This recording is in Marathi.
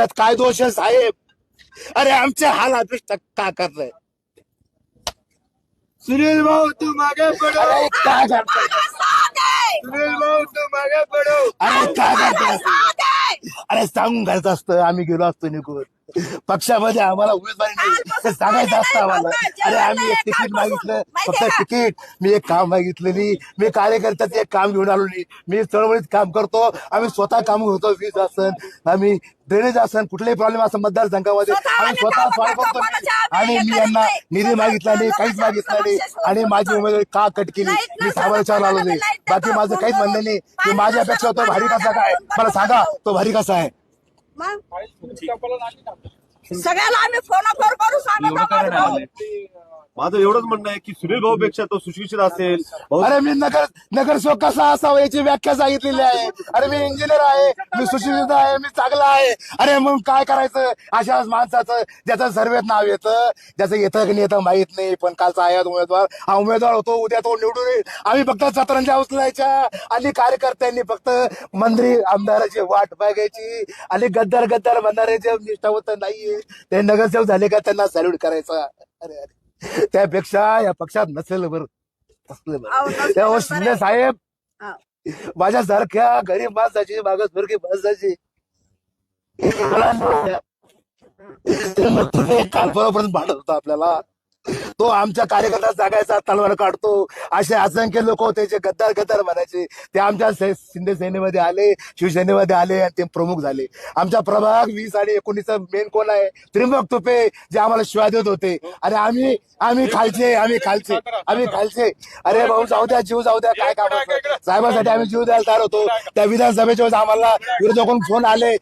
त्यात काय दोष आहे साहेब? अरे आमचे हाल अदृष्ट का करताय? सुनील भाऊ तू मागे पडो अरे काय करताय? सुनील भाऊ तू मागे पडो अरे काय करताय? अरे सांगून घालत असतं आम्ही गेलो असतो निघून. पक्षामध्ये आम्हाला उमेदवारी नाही. सांगायचं असतं आम्हाला. अरे आम्ही एक तिकीट मागितलं. फक्त तिकीट. मी एक काम मागितलेली. मी कार्यकर्त्याचं एक काम घेऊन आलो नाही. मी चळवळीत काम करतो. आम्ही स्वतः काम करतो वीज असन आम्ही ड्रेनेज असन कुठलाही प्रॉब्लेम असं मतदारसंघामध्ये आम्ही स्वतः सॉल्व्ह करतो. आणि मी यांना निधी मागितला नाही. काहीच मागितलं नाही. आणि माझी उमेदवारी का कट केली? मी साहेबांच्यावर आलो नाही. बाकी माझं काहीच म्हणणं नाही. की माझ्यापेक्षा तो भारी कसा काय? मला सांगा तो भारी कसा आहे? सगळ्याला आम्ही फोन करू करू सांगत आहोत. माझं एवढंच म्हणणं आहे की सुनील भाऊ पेक्षा तो सुशिक्षित असेल. अरे मी नगर नगरसेवक कसा असावा याची व्याख्या सांगितलेली आहे. अरे मी इंजिनियर आहे मी सुशिक्षित आहे मी चांगला आहे. अरे मग काय करायचं? अशा माणसाचं ज्याचं सर्वेत नाव येतं ज्याचं येतं की नाही येतं माहीत नाही पण कालचा आहे उमेदवार हा उमेदवार होतो उद्या तो निवडून येईल. आम्ही फक्त सतरंजा उचलायच्या आणि कार्यकर्त्यांनी फक्त मंत्री आमदाराची वाट बघायची. आणि गद्दार गद्दार म्हणणारे जे निष्ठावत नाहीये ते नगरसेवक झाले का त्यांना सॅल्यूट करायचा. अरे अरे. त्यापेक्षा या पक्षात नसेल बरं. असलं तेव्हा. शिंदे साहेब हा. माझ्यासारख्या गरीब माणसाची मागासवर्गीय माणसाची. भांडत होता आपल्याला. तो आमच्या कार्यकर्ता जागायचा तलवार काढतो. असे असंख्य लोक होते जे गद्दार गद्दार म्हणायचे. ते आमच्या शिंदे सेनेमध्ये आले शिवसेनेमध्ये आले आणि ते प्रमुख झाले. आमच्या प्रभाग वीस आणि एकोणीसचा मेन कोण आहे? त्रिंबक तुपे जे आम्हाला शिवाय देत होते. आणि आम्ही आम्ही खालचे आम्ही खालचे आम्ही खालचे. अरे भाऊ जाऊ द्या जीव जाऊ द्या काय काम साहेबांसाठी आम्ही जीव द्यायला तयार होतो. त्या विधानसभेच्या वेळेस आम्हाला विरोधकांकडून फोन आले.